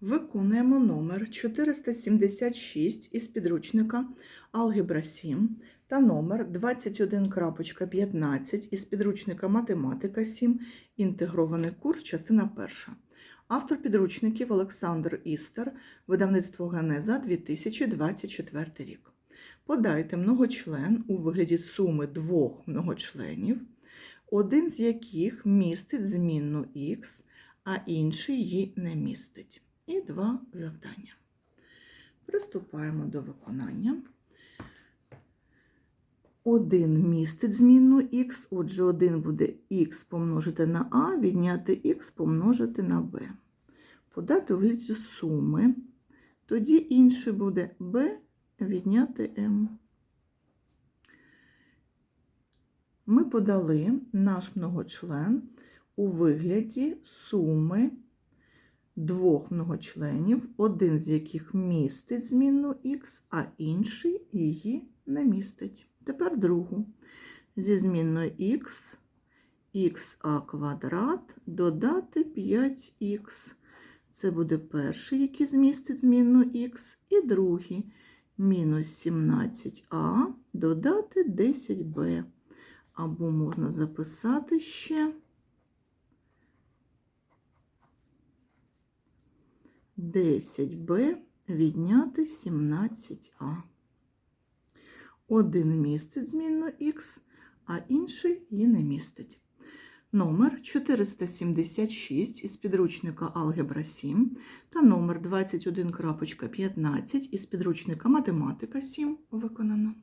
Виконуємо номер 476 із підручника Алгебра 7 та номер 21.15 із підручника Математика 7. Інтегрований курс, частина 1. Автор підручників Олександр Істер, видавництво Генеза 2024 рік. Подайте многочлен у вигляді суми двох многочленів, один з яких містить змінну х, а інший її не містить. І два завдання. Приступаємо до виконання. Один містить змінну х, отже, один буде х помножити на а, відняти х помножити на b. Подати у вигляді суми. Тоді інший буде b відняти m. Ми подали наш многочлен у вигляді суми двох многочленів, один з яких містить змінну х, а інший її не містить. Тепер другу. Зі змінною х, ха квадрат додати 5х. Це буде перший, який змістить змінну х, і другий мінус 17а додати 10b. Або можна записати ще 10b відняти 17а. Один містить змінну х, а інший її не містить. Номер 476 із підручника Алгебра 7 та номер 21.15 із підручника Математика 7 виконано.